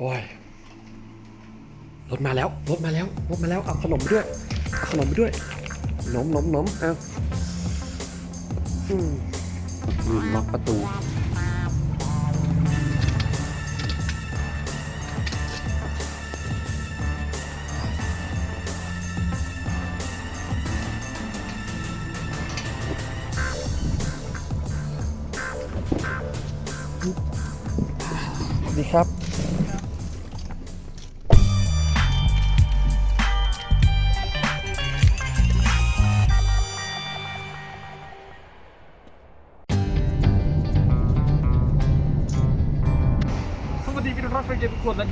โอ้ยรถมาแล้วรถมาแล้วรถมาแล้วเอาขนมไปด้วยขนมไปด้วยขนมขนมขนมเอาอืมล็อกประตูสวัสดีครับ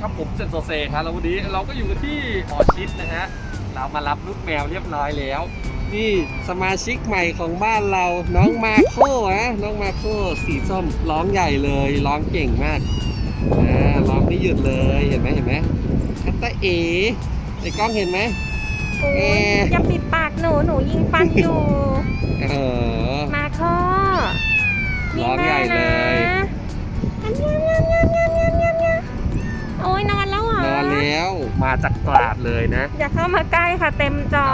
คนนะครับผมเซนโซเซครับแล้ววันนี้เราก็อยู่กันที่หอชิดนะฮะเรามารับลูกแมวเรียบร้อยแล้ว นี่สมาชิกใหม่ของบ้านเราน้องมาโคนะน้องมาโคสีส้มร้องใหญ่เลยร้องเก่งมากอ่าร้องไม่หยุดเลยเห็นไหมเห็นไหมคัตตาเอในกล้องเห็นไหมโอ้ยเอ๊ะอย่าปิดปากหนูหนูยิงฟันอยู่เออมาข้อร้องใหญ่เลย แล้วเหรอนอนแล้วมาจากตราดเลยนะ อย่าเข้ามาใกล้ค่ะเต็มจอ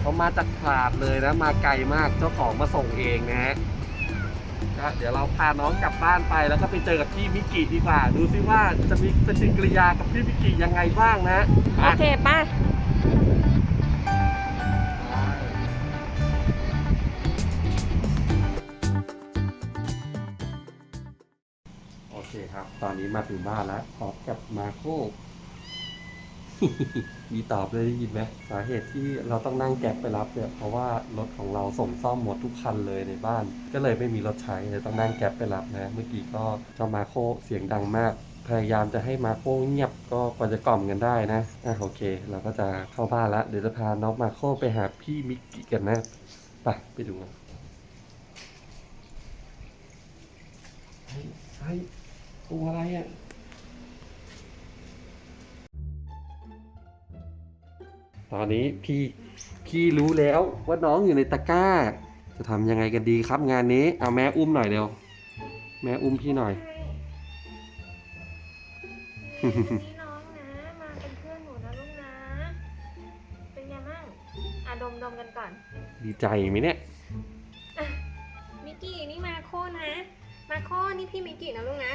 เขามาจากตราดเลยนะ มาไกลมากเจ้าของมาส่งเองนะฮะก็เดี๋ยวเราพาน้องกลับบ้านไปแล้วก็ไปเจอกับพี่มิกกี้ดีกว่า ดูซิว่าจะมีปฏิกิริยากับพี่มิกกี้ยังไงบ้างนะโออะเคป่ะโอเคครับ ตอนนี้มาถึงบ้านแล้วพร้อมกับมาโค มีตอบเลยได้ยินไหมสาเหตุที่เราต้องนั่งแก๊ปไปรับเนี่ยเพราะว่ารถของเราส่งซ่อมหมดทุกคันเลยในบ้าน ก็เลยไม่มีรถใช้เลยต้องนั่งแก๊ปไปรับนะ เมื่อกี้ก็เจ้ามาโคเสียงดังมาก พยายามจะให้มาโคเงียบก็กว่าจะกล่อมกันได้นะอะโอเค เราก็จะเข้าบ้านแล้วเดี๋ยวจะพาน้องมาโคไปหาพี่มิกกี้กันนะไปไปดูกันเฮ้ยเฮ้ยตัวอะไรอะ ตอนนี้พี่พี่รู้แล้วว่าน้องอยู่ในตะกร้า จะทำยังไงกันดีครับงานนี้เอาแม่อุ้มหน่อยเร็วแม่อุ้มพี่หน่อยนี่น้องนะ มาเป็นเพื่อนหนูนะลูกนะ เป็นไงบ้างอะดมดมกันก่อน ดีใจไหมเนี่ย มิกกี้นี่มาโคนะ มาโคนี่พี่มิกกี้นะลูกนะ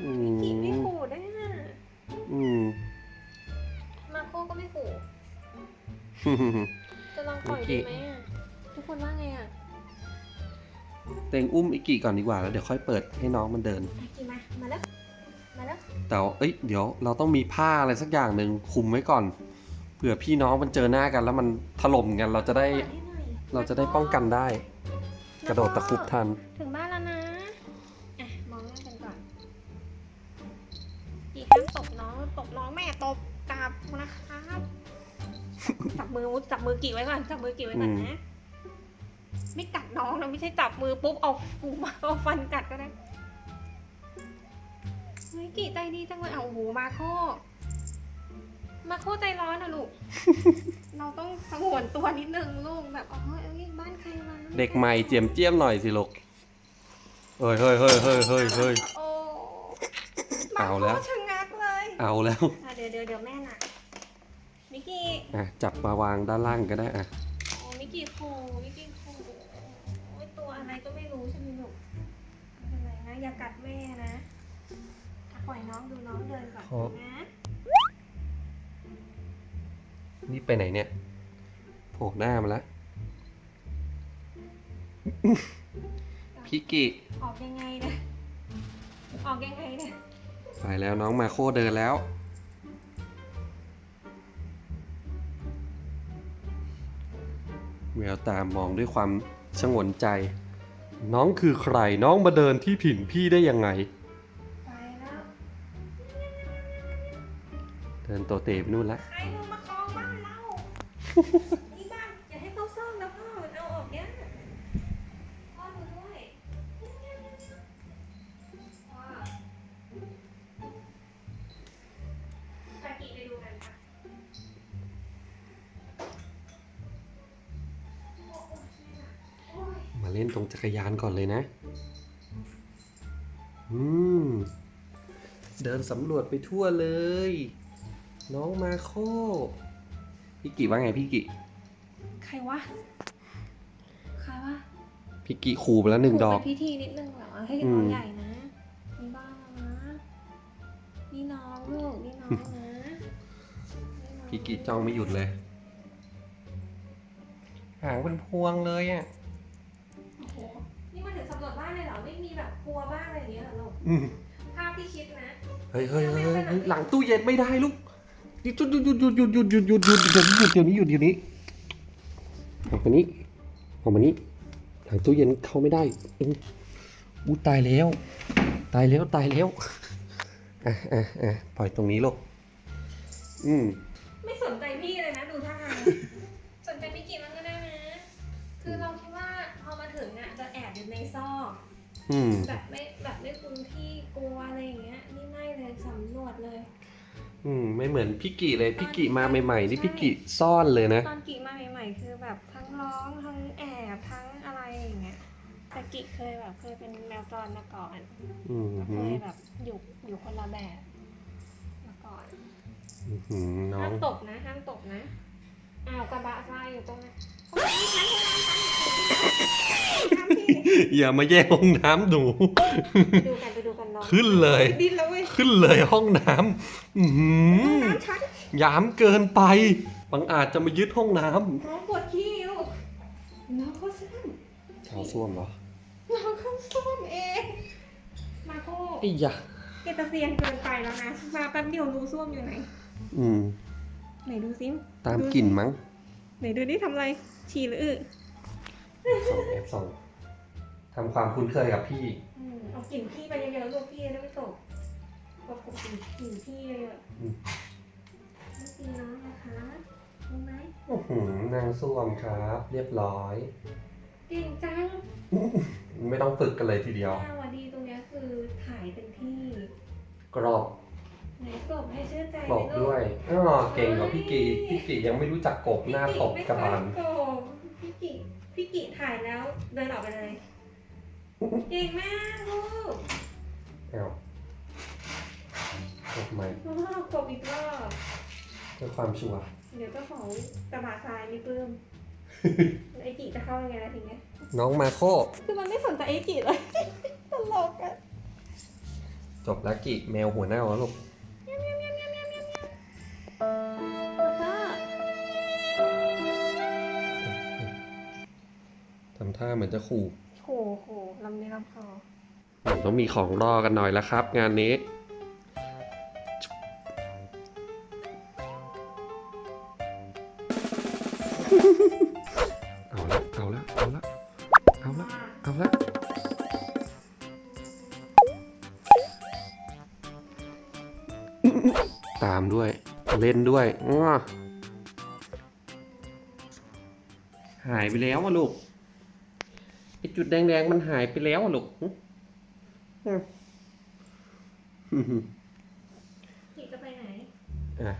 อืมิกกี้ไม่มขู่ด้วยนะอืมมา โคก็ไม่ขู่จะลองปล่อยมิกกี้ดีไหมอะทุกคนว่าไงอะเต็งอุ้มอิกกี้ก่อนดีกว่าแล้วเดี๋ยวค่อยเปิดให้น้องมันเดินมากินมา มาแล้ว มาแล้ว แต่ว่าเอ้ยเดี๋ยวเราต้องมีผ้าอะไรสักอย่างหนึ่งคุมไว้ก่อนเผื่อพี่น้องมันเจอหน้ากันแล้วมันถล่มกันเราจะได้ เปิดให้หน่อยเราจะได้ป้องกันได้ กระโดดตะครุบทัน ถึงบ้าน นะครับจับมือจับมือกี่ไว้ก่อนจับมือกี่ไว้ก่อนอืมนะไม่กัดน้องนะไม่ใช่จับมือปุ๊บเอาปูมาเอาฟันกัดก็ได้เฮ้ยกี่ใจดีจังเลยเอาโอ้โหมาโคมาโคใจร้อนนะลูก เราต้องสงวนตัวนิดนึงลูกแบบอ๋อเอ้ยบ้านใครมาเด็กใหม่เจียมเจียมหน่อยสิลูกเฮ้ยเฮ้ยเฮ้ยเฮ้ยเฮ้ยเฮ้ยโอ้เอาแล้วมาโคชะงักเลย เอาแล้วอะเดี๋ยวเดี๋ยวเดี๋ยวแม่น่ะ มิกกี้อะจับมาวางด้านล่างก็ได้อะโอ้มิกกี้คูมิกกี้คูโอ้ยตัวอะไรก็ไม่รู้ใช่ไหมลูกไม่เป็นไรนะอย่ากัดแม่นะอะปล่อยน้องดูน้องเดินก่อนนะนี่ไปไหนเนี่ยโผล่หน้ามาแล้วพี่กิออกยังไงเนี่ยออกยังไงเนี่ยไปแล้วน้องมาโคเดินแล้ว แววตามมองด้วยความชงนใจ น้องคือใครน้องมาเดินที่ถิ่นพี่ได้ยังไง ไปแล้วเดินโตเตไปนู่นละ ใครมึงมาคลองบ้านเรา นตรงจักรยานก่อนเลยนะ อืม เดินสำรวจไปทั่วเลย น้องมาโค พี่กิว่าไงพี่กิใครวะ ใครวะพี่กิขู่ไปแล้วหนึ่งดอกถูไปพิธีนิดนึงเหรอให้อืมน้องใหญ่นะนี่บ้านนะนี่น้องลูกนี่น้องนะนี่น้องพี่กิจ้องไม่หยุดเลย หางเป็นพวงเลยอะำรวจบ้านเลยเหรอไม่มีแบบครัวบ้านอะไรอย่างเงี้ยเหรอลูกอืมภาพที่คิดนะเฮ้ยเฮ้ยเฮ้ยเฮ้ยหลังตู้เย็นไม่ได้ลูกหยุดหยุดหยุดหยุดหยุดหยุดหยุดหยุดหยุดหยุดหยุดเดี๋ยวนี้หยุดเดี๋ยวนี้ออกมานี้ออกมานี้หลังตู้เย็นเข้าไม่ได้อืมอู้ตายแล้ว ตายแล้วตายแล้วอะอะอะปล่อยตรงนี้ลูกอืม อืม แบบไม่แบบไม่คุ้นที่กลัวอะไรอย่างเงี้ยนี่ไม่เลยสำรวจเลย อืม ไม่เหมือนพี่กิเลยพี่กิมาใหม่ๆนี่พี่กิซ่อนเลยนะ ตอนกี่มาใหม่ๆ คือแบบทั้งร้องทั้งแอบทั้งอะไรอย่างเงี้ยแต่กิเคยแบบเคยเป็นแมวจรมาก่อนอืมเคหืยมแบบอยู่อยู่คนละแบบมาก่อนอื้อหือน้อห้างมตกนะห้ามตกนะอ้าวกระบะทรายอยู่ตรงนั้นโอย่ามาแย่งห้องน้ำหนู ไปดูกันไปดูกันน้องขึ้นเลย ดิ้นแล้วเว้ยขึ้นเลยห้องน้ำอื้อหือน้ำชัดหยามเกินไป บางอาจจะมายึดห้องน้น้องปวดขี้อยู่น้องเขาซ่วมำชาวส้วมเหรอน้องเขาซ่วมเอง มาโคไอ้ยะเกตเซียนเกินไปแล้วนะ มาแป๊บเดียวรู้ซ่วมอยู่ไหน อืม ไหนดูซิตามกลิ่นมั้ง ไหนดูนี่ทำอะไร ฉี่หรืออึสองเอฟสองทำความคุ้นเคยกับพี่ อืมเอากลิ่นพี่ไปเยอะๆลูกพี่จะได้ไม่ตกกดกลิ่นกลิ่นพี่เยอะอืม ๆไม่ตีน้องนะคะรู้ไหมอื้อหือนางส้วมครับ เรียบร้อย เก่งจังไม่ต้องฝึกกันเลยทีเดียว แม่วันดีตรงเนี้ยคือถ่ายเป็นที่กรอบ ไหนกบให้ชื่อใจบอกด้วยอ๋อเก่งกว่าพี่กีพี่กียังไม่รู้จักกบหน้าตบกระบาลพี่กิพี่กิพี่กิถ่ายแล้วเดินออกไปเลย เก่งมากลูกเอ้าทำไมพ่อกบอีกรอบเพื่อความชัวร์เดี๋ยวเจ้าของกระบะทรายไม่ปลื้มไอกิจะเข้ายังไงล่ะทีเนี้ยน้องมาโคคือมันไม่สนใจไอกิเลยตลกอะจบแล้วกิแมวหัวหน้าแล้วลูก ทำท่าเหมือนจะขู่โหโหลำนี้ลำคอ ผมต้องมีของรอกันหน่อยแล้วครับ งานนี้ ตามด้วย เล่นด้วยอ้อหายไปแล้วอะลูกไอจุดแดงๆมันหายไปแล้วอะลูกหึหึหึกิจะไปไหนอะ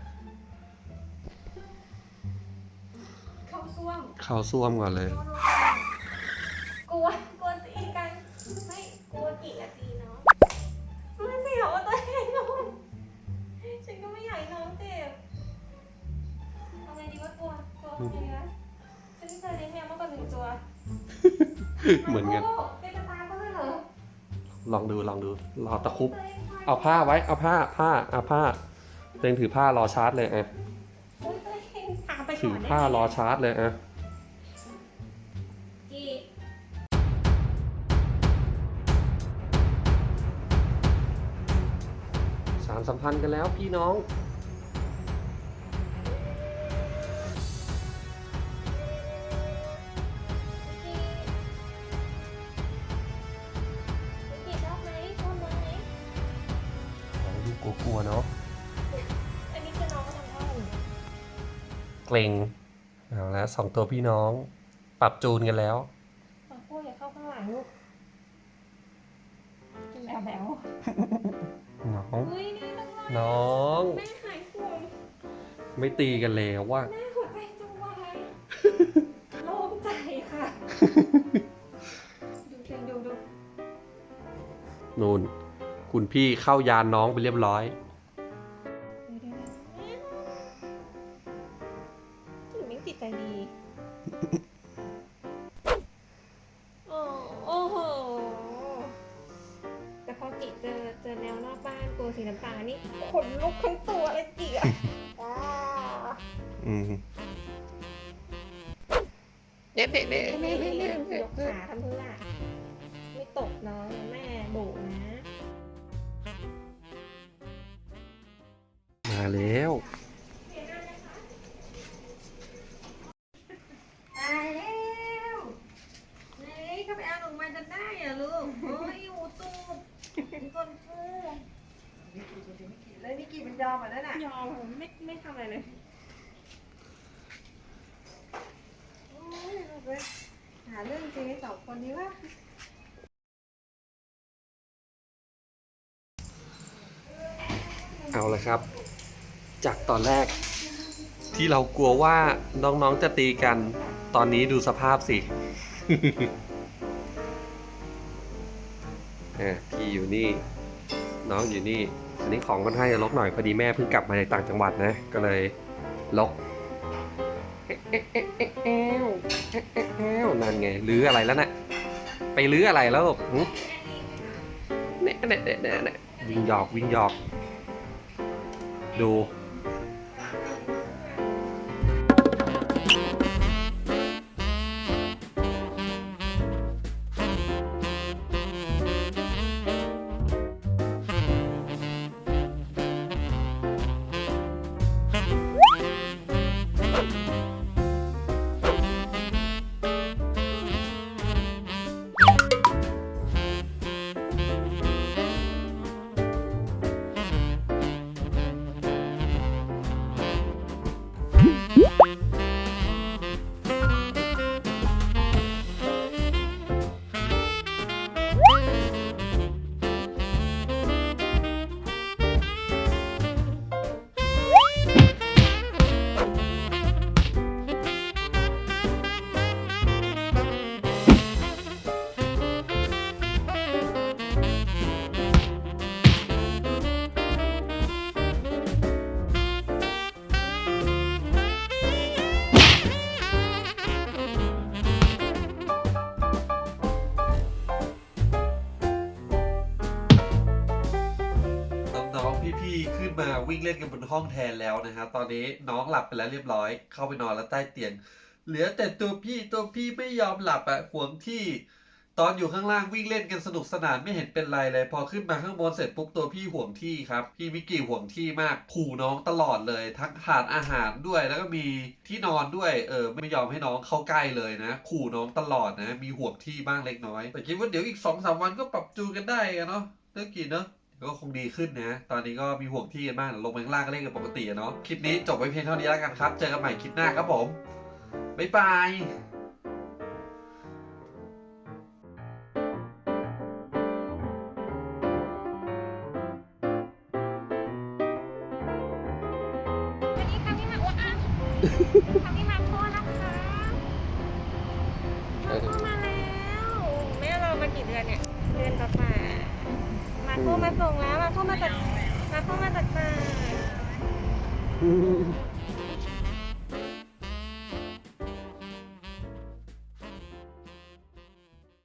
เข้าซ่วม เข้าซ่วมก่อนเลย เหมือนกันโโเป็นตาบ้าเหรอลองดูลองดู รอตะครุบตัวเองไปเอาผ้าไว้ เอาผ้า ผ้าเอาผ้าเต็งถือผ้ารอชาร์จเลยอะโอ๊ยตัวเองพาไปถืก่ออนได้ผ้ารอไหมชาร์จเลยอะ กี่สารสัมพันธ์กันแล้วพี่น้อง เกรงเอาแล้วสองตัวพี่น้อง ปรับจูนกันแล้วมาพูดอย่าเข้าข้างหลังลูกเป็นแบวแบวน้อง เฮ้ยนี่น้องน้อง แม่หายห่วงไม่ตีกันแล้วว่า แม่หัวใจจะวายโล่งใจค่ะ ดูเพียงดูดู นูนคุณพี่เข้ายานน้องไปเรียบร้อย แล้ว ตายแล้วเฮ้ยเขาไปเอาออกมาจนได้เหรอลูกโอ้ยหูตูบคนฟูเลยนิกกี้มันยอมอะนั่นน่ะยอมผมไม่ไม่ทำอะไรเลยโอ้ยลูกเว้ยหาเรื่องจริงไอ้สองคนนี้ว่าเอาละครับ จากตอนแรก ที่เรากลัวว่าน้องๆจะตีกัน ตอนนี้ดูสภาพสิพี่อยู่นี่ น้องอยู่นี่ อันนี้ของค่อนข้างจะลกหน่อยพอดีแม่เพิ่งกลับมาจากต่างจังหวัดนะ ก็เลยลกนั่นไงลื้ออะไรแล้วนะ่ะไปลื้ออะไรแล้วลูกเนี่ยเนี่ยเนี่ยวิ่งหยอกวิ่งหยอก ดู มาวิ่งเล่นกันบนห้องแทนแล้วนะฮะตอนนี้น้องหลับไปแล้วเรียบร้อย เข้าไปนอนแล้วใต้เตียง เหลือแต่ตัวพี่ตัวพี่ไม่ยอมหลับอะห่วงที่ ตอนอยู่ข้างล่างวิ่งเล่นกันสนุกสนานไม่เห็นเป็นไรเลย พอขึ้นมาข้างบนเสร็จปุ๊บตัวพี่ห่วงที่ครับ พี่มิกกี้ห่วงที่มากขู่น้องตลอดเลย ทั้งถาดอาหารด้วย แล้วก็มีที่นอนด้วยเออไม่ยอมให้น้องเข้าใกล้เลยนะขู่น้องตลอดนะ มีห่วงที่บ้างเล็กน้อย แต่คิดว่าเดี๋ยวอีกสองสามวันก็ปรับจูนกันได้กันเนาะเรื่องกินเนาะ ก็คงดีขึ้นนะ ตอนนี้ก็มีห่วงที่กันบ้างลงไปข้างล่างก็เล่นกันปกติอะเนาะ คลิปนี้จบไว้เพียงเท่านี้แล้วกันครับ เจอกันใหม่คลิปหน้าครับผม บ๊ายบายวันนี้ครั้งนี้มาอ้วนอะครั้งนี้มาพ่อนะคะมาพ่อมาแล้วแม่เรามากี่เดือนเนี่ย เดือนกว่า ข้ามาส่งแล้วมาเข้ามาจากมาเข้ามาจากตา